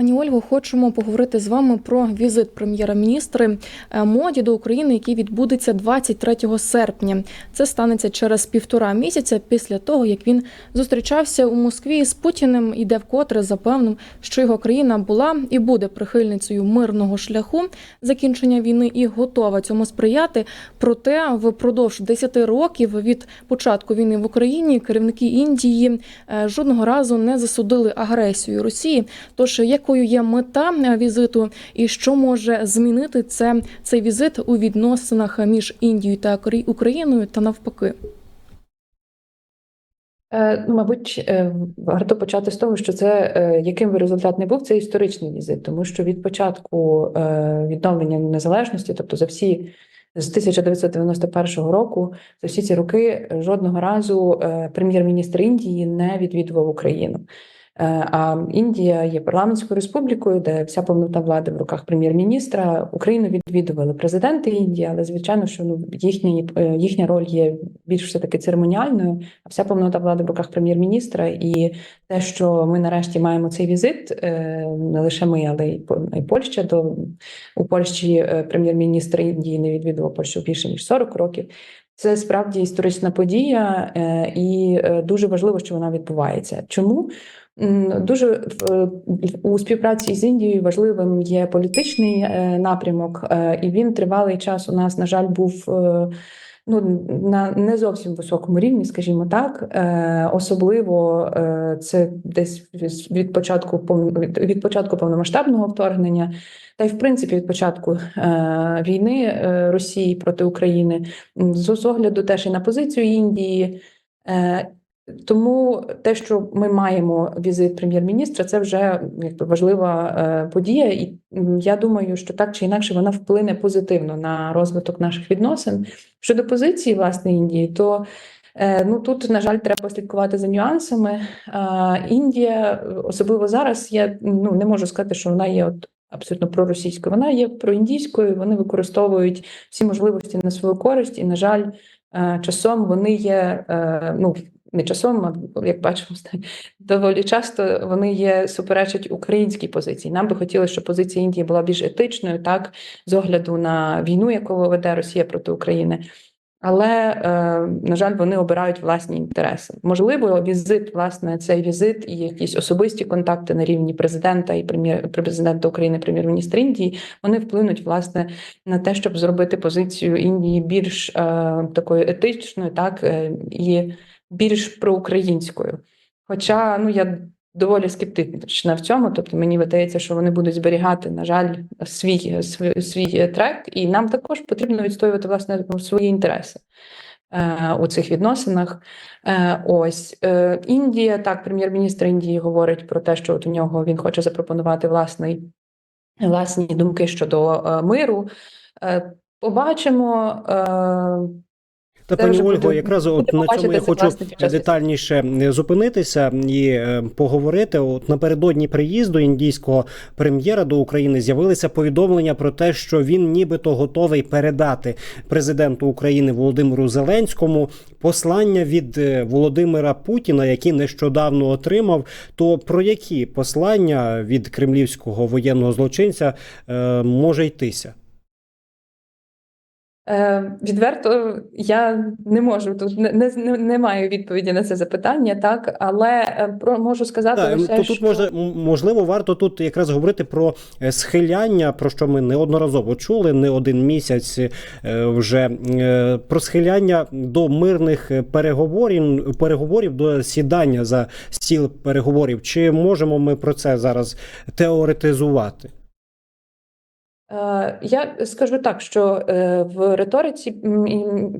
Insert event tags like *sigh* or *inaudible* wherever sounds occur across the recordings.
Пані Ольго, хочемо поговорити з вами про візит прем'єра-міністри е, моді до України, який відбудеться 23 серпня. Це станеться через півтора місяця після того, як він зустрічався у Москві з Путіним і де вкотре запевнив, що його країна була і буде прихильницею мирного шляху закінчення війни і готова цьому сприяти. Проте впродовж 10 років від початку війни в Україні керівники Індії е, жодного разу не засудили агресію Росії. Тож якою є мета е, візиту, і що може змінити це цей візит у відносинах між Індією та Україною та навпаки? Ну, мабуть, е, варто почати з того, що це яким би результат не був, це історичний візит, тому що від початку відновлення незалежності, тобто за всі з 1991 року, за всі ці роки жодного разу прем'єр-міністр Індії не відвідував Україну. Е, А Індія є парламентською республікою, де вся повнота влади в руках прем'єр-міністра. Україну відвідували президенти Індії, але звичайно, що ну їхні, е, їхня роль є більш все таки церемоніальною, а вся повнота влади в руках прем'єр-міністра. І те, що ми нарешті маємо цей візит, е, не лише ми, але й По- Польща до у Польщі прем'єр-міністр Індії не відвідував Польщу більше ніж 40 років. Це справді історична подія, і дуже важливо, що вона відбувається. Чому? Дуже у співпраці з Індією важливим є політичний е, напрямок, е, і він тривалий час у нас, на жаль, був е, ну на не зовсім високому рівні, скажімо так. Особливо це десь від початку від- початку повномасштабного вторгнення, та й в принципі від початку війни Росії проти України, з огляду теж і на позицію Індії. Е, тому те, що ми маємо візит прем'єр-міністра, це вже якби важлива е, подія, і я думаю, що так чи інакше вона вплине позитивно на розвиток наших відносин. Щодо позиції власне Індії, то е, ну тут на жаль треба слідкувати за нюансами. А, Індія, особливо зараз, я ну не можу сказати, що вона є от. Абсолютно проросійською, вона є проіндійською. Вони використовують всі можливості на свою користь, і на жаль, е, часом вони є е, ну не часом, а як бачимо, *laughs* доволі часто вони є суперечать українській позиції. Нам би хотілося, щоб позиція Індії була більш етичною, так з огляду на війну, яку веде Росія проти України. Але е, на жаль, вони обирають власні інтереси. Можливо, візит, власне, цей візит і якісь особисті контакти на рівні президента і прем'єр президента України, прем'єр-міністра Індії, вони вплинуть власне на те, щоб зробити позицію Індії більш е, такою етичною, так е, і більш проукраїнською. Хоча ну я доволі скептична в цьому, тобто мені видається, що вони будуть зберігати, на жаль, свій свій, свій трек, і нам також потрібно відстоювати власне свої інтереси. е, У цих відносинах, Е, ось е, Індія, так, прем'єр-міністр Індії говорить про те, що от у нього він хоче запропонувати власний власні думки щодо миру. Побачимо. Та пані Ольго, якраз от на цьому я хочу детальніше зупинитися і е, поговорити. От напередодні приїзду індійського прем'єра до України з'явилися повідомлення про те, що він нібито готовий передати президенту України Володимиру Зеленському послання від е, Володимира Путіна, які нещодавно отримав. То про які послання від кремлівського воєнного злочинця е, може йтися? Е, Відверто я не можу тут не, не, не- маю відповіді на це запитання, так але е, про можу сказати Так, лише, то що тут може можливо варто тут якраз говорити про е, схиляння, про що ми неодноразово чули, не один місяць вже про схиляння до мирних переговорів, переговорів до сідання за стіл переговорів. Чи можемо ми про це зараз теоретизувати? Е, Я скажу так, що е, в риториці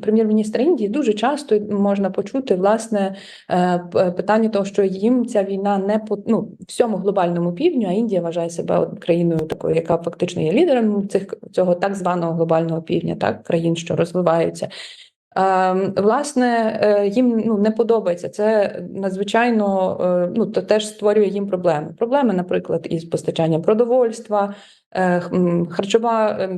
прем'єр-міністра Індії дуже часто можна почути власне е, питання того, що їм ця війна не по ну, всьому глобальному півдню, а Індія вважає себе країною такою, яка фактично є лідером цих цього так званого глобального півдня, так країн, що розвиваються. Ем, Власне, е, їм ну не подобається це надзвичайно. е, Ну то теж створює їм проблеми. Проблеми, наприклад, із постачанням продовольства, е, харчова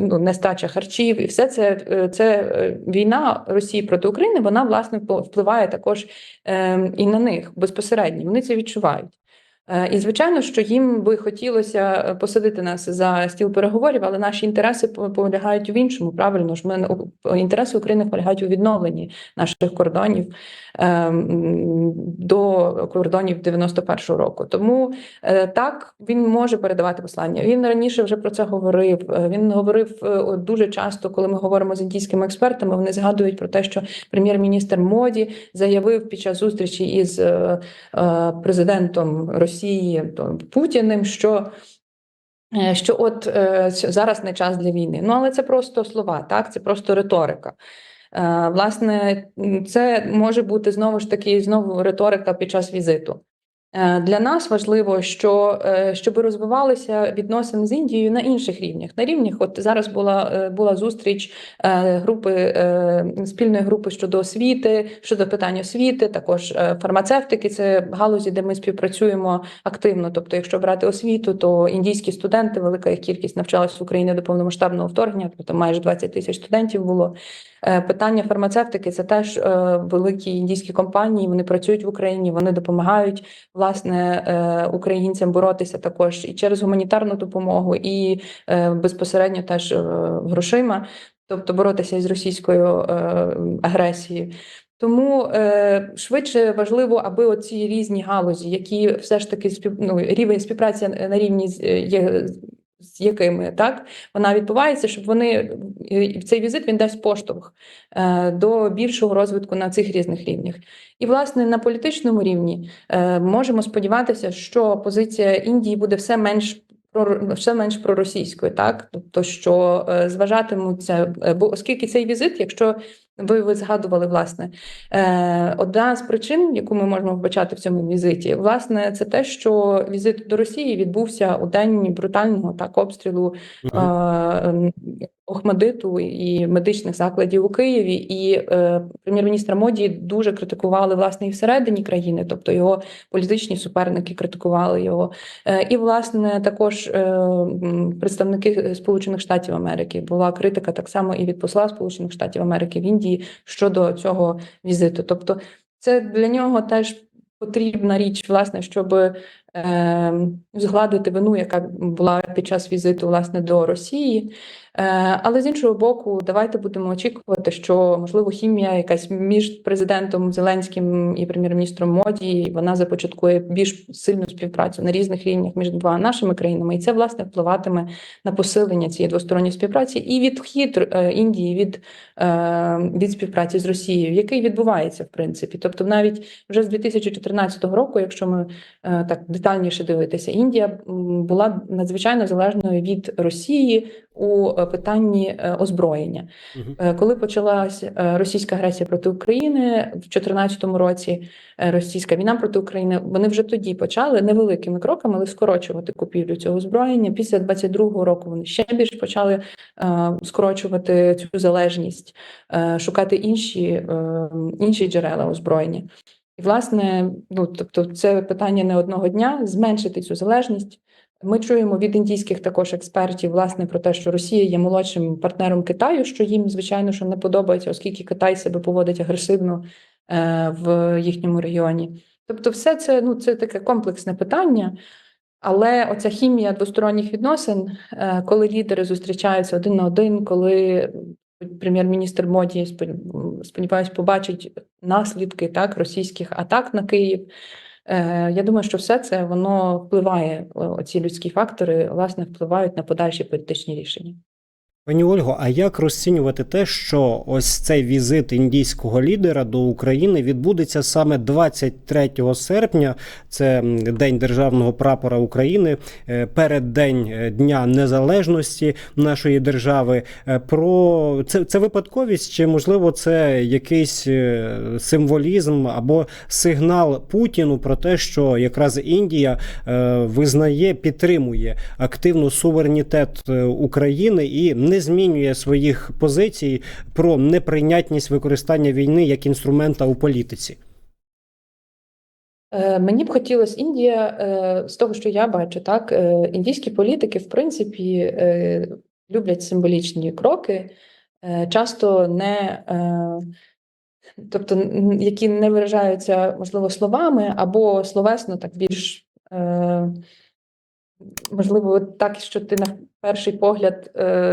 ну, нестача харчів, і все це, це війна Росії проти України. Вона власне впливає також е, і на них безпосередньо. Вони це відчувають. Е, І звичайно, що їм би хотілося е, посадити нас за стіл переговорів, але наші інтереси полягають в іншому. Правильно ж, ми інтереси України полягають у відновленні наших кордонів е, до кордонів 91-го року. Тому так він може передавати послання. Він раніше вже про це говорив. Він говорив дуже часто, коли ми говоримо з індійськими експертами. Вони згадують про те, що прем'єр-міністр Моді заявив під час зустрічі із президентом Росії то, Путіним, що. е, Що от е, зараз не час для війни. Ну але це просто слова, так це просто риторика. Е, Власне, це може бути знову ж таки знову риторика під час візиту. Е, Для нас важливо, що е, щоб розвивалися відносини з Індією на інших рівнях. На рівнях, от зараз була, е, була зустріч групи спільної групи щодо освіти, щодо питань освіти, також фармацевтики. Це галузі, де ми співпрацюємо активно. Тобто, якщо брати освіту, то індійські студенти, велика їх кількість навчалась в Україні до повномасштабного вторгнення, тобто майже 20 тисяч студентів було. Е, Питання фармацевтики це теж е, великі індійські компанії. Вони працюють в Україні, вони допомагають власне е, українцям боротися також і через гуманітарну допомогу, і безпосередньо теж грошима, тобто боротися із російською агресією. Тому е, швидше важливо, аби оці різні галузі, які все ж таки спів, ну, рівень співпраці на рівні є, з якими так вона відбувається, щоб вони і цей візит він дасть поштовх е, до більшого розвитку на цих різних рівнях. І власне на політичному рівні е, можемо сподіватися, що позиція Індії буде все менш про все менш проросійською, так? Тобто, що е, зважатимуться, е, бо оскільки цей візит, якщо ви, ви згадували власне, е, одна з причин, яку ми можемо вбачати в цьому візиті, власне, це те, що візит до Росії відбувся у день брутального так обстрілу е, Охмадиту і медичних закладів у Києві, і е, прем'єр-міністра Моді дуже критикували власне і всередині країни, тобто його політичні суперники критикували його. Е, і власне також е, представники Сполучених Штатів Америки була критика так само і від посла Сполучених Штатів Америки в Індії щодо цього візиту. Тобто, це для нього теж потрібна річ, власне, щоб згладити вину, яка була під час візиту власне до Росії. Е, але з іншого боку, давайте будемо очікувати, що можливо хімія якась між президентом Зеленським і прем'єр-міністром Моді вона започаткує більш сильну співпрацю на різних рівнях між двома нашими країнами, і це власне впливатиме на посилення цієї двосторонньої співпраці і відхід е, Індії від, е, від співпраці з Росією, який відбувається в принципі. Тобто, навіть вже з 2014 року, якщо ми так детальніше дивитися, Індія була надзвичайно залежною від Росії у е, питанні е, озброєння. Е, Коли почалася російська агресія проти України в 2014 році, російська війна проти України, вони вже тоді почали невеликими кроками, але скорочувати купівлю цього озброєння. Після 22-го року вони ще більш почали скорочувати цю залежність, шукати інші, інші джерела озброєння. І, власне, ну тобто, це питання не одного дня зменшити цю залежність. Ми чуємо від індійських також експертів власне про те, що Росія є молодшим партнером Китаю, що їм звичайно що не подобається, оскільки Китай себе поводить агресивно е, в їхньому регіоні. Тобто, все це ну це таке комплексне питання. Але оця хімія двосторонніх відносин, е, коли лідери зустрічаються один на один, коли прем'єр-міністр Моді сподіваюся, побачить наслідки так російських атак на Київ. Е, Я думаю, що все це воно впливає, оці людські фактори, власне, впливають на подальші політичні рішення. Пані Ольго, а як розцінювати те, що ось цей візит індійського лідера до України відбудеться саме 23 серпня, це День державного прапора України, е, переддень е, Дня Незалежності нашої держави? Е, Про це, це випадковість, чи можливо це якийсь символізм або сигнал Путіну про те, що якраз Індія визнає, підтримує активно суверенітет України і не змінює своїх позицій про неприйнятність використання війни як інструмента у політиці. Е, Мені б хотілося Індія е, з того, що я бачу, так е, індійські політики, в принципі, люблять символічні кроки, часто не тобто, які не виражаються можливо словами або словесно, так більш Можливо, так, що ти на перший погляд е,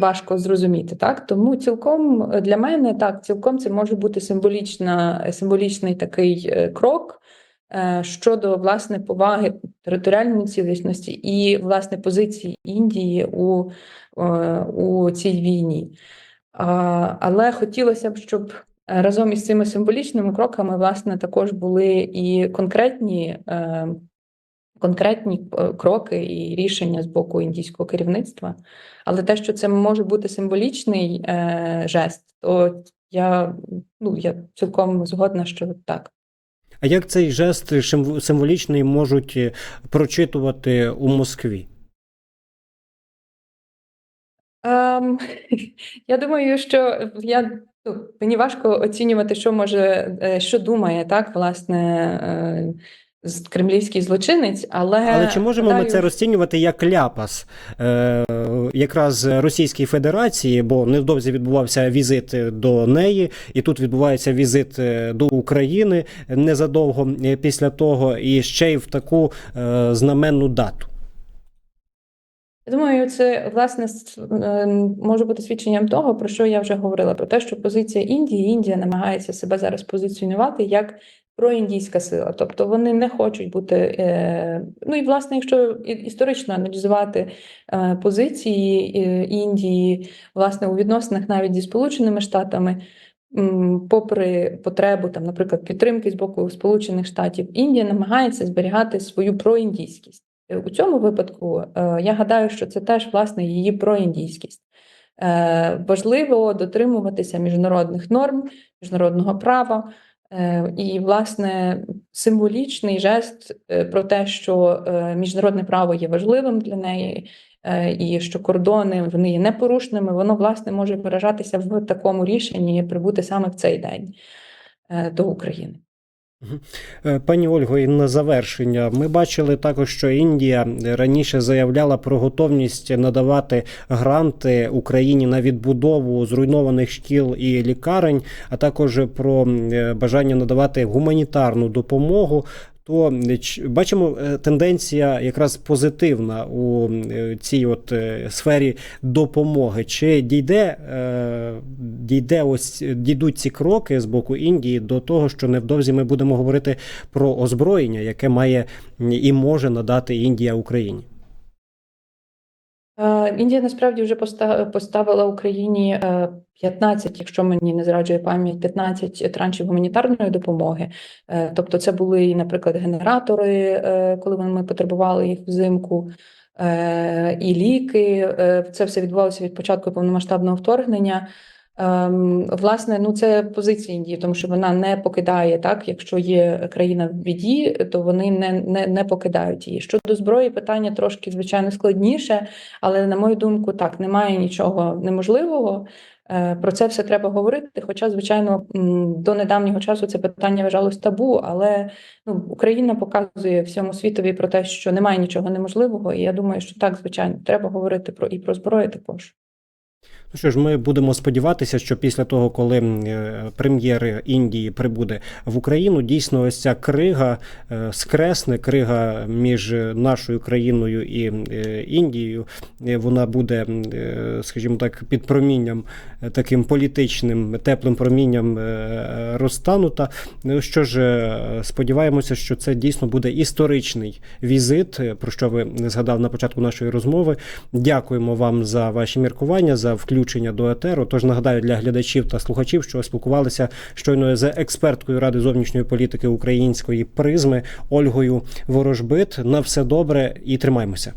важко зрозуміти, так? Тому цілком е, для мене так, цілком це може бути символічна, символічний такий е, крок щодо власне поваги територіальної цілісності і власне позиції Індії у, у цій війні. Але хотілося б, щоб разом із цими символічними кроками, власне, також були і конкретні. Конкретні е, кроки і рішення з боку індійського керівництва. Але те, що це може бути символічний е, жест, то я, ну, я цілком згодна, що так. А як цей жест символічний можуть е, прочитувати у Москві? Ем, *laughs* я думаю, що я ну, мені важко оцінювати, що може, е, що думає так, власне, кремлівський злочинець, але Але чи можемо ми це розцінювати як ляпас е, якраз Російській Федерації, бо невдовзі відбувався візит до неї, і тут відбувається візит е, до України незадовго е, після того, і ще й в таку е, знаменну дату. Я думаю, це власне е, може бути свідченням того, про що я вже говорила: про те, що позиція Індії, Індія намагається себе зараз позиціонувати як проіндійська сила. Тобто вони не хочуть бути. е, Ну і власне, якщо історично аналізувати е, позиції е, Індії, власне, у відносинах навіть зі Сполученими Штатами. Попри потребу, там, наприклад, підтримки з боку Сполучених Штатів, Індія намагається зберігати свою проіндійськість. У цьому випадку я гадаю, що це теж власне її проіндійськість. Важливо дотримуватися міжнародних норм, міжнародного права. Е, І, власне, символічний жест е, про те, що е, міжнародне право є важливим для неї, і що кордони вони є непорушними, воно власне може виражатися в такому рішенні прибути саме в цей день до України. Е, Пані Ольго, і на завершення, ми бачили також, що Індія раніше заявляла про готовність надавати гранти Україні на відбудову зруйнованих шкіл і лікарень, а також про е, бажання надавати гуманітарну допомогу. То е, бачимо е, тенденція якраз позитивна у е, цій от сфері допомоги. Чи дійде, дійде ось дійдуть ці кроки з боку Індії до того, що невдовзі ми будемо говорити про озброєння, яке має і може надати Індія Україні? Е, Індія насправді вже поста- поставила Україні е, 15, якщо мені не зраджує пам'ять, 15 траншів гуманітарної допомоги. Е, Тобто, це були, наприклад, генератори, е, коли ми потребували їх взимку, е, і ліки. Е, Це все відбувалося від початку повномасштабного вторгнення. Ем, Власне, ну це позиція Індії, тому що вона не покидає так. Якщо є країна в біді, то вони не, не, не покидають її. Щодо зброї, питання трошки звичайно складніше, але на мою думку, так немає нічого неможливого. Е, Про це все треба говорити. Хоча, звичайно, до недавнього часу це питання вважалось табу, але ну, Україна показує всьому світові про те, що немає нічого неможливого. І я думаю, що так, звичайно, треба говорити про і про зброю також. Ну що ж, ми будемо сподіватися, що після того, коли е, прем'єр Індії прибуде в Україну, дійсно ось ця крига е, скресне, крига між нашою країною і е, Індією. Вона буде, скажімо так, під промінням таким політичним теплим промінням е, розтанута. Ну що ж, е, сподіваємося, що це дійсно буде історичний візит, е, про що ви згадав на початку нашої розмови. Дякуємо вам за ваші міркування, за включення до етеру. Тож нагадаю для глядачів та слухачів, що спілкувалися щойно з експерткою Ради зовнішньої політики української призми Ольгою Ворожбит. На все добре і тримаймося.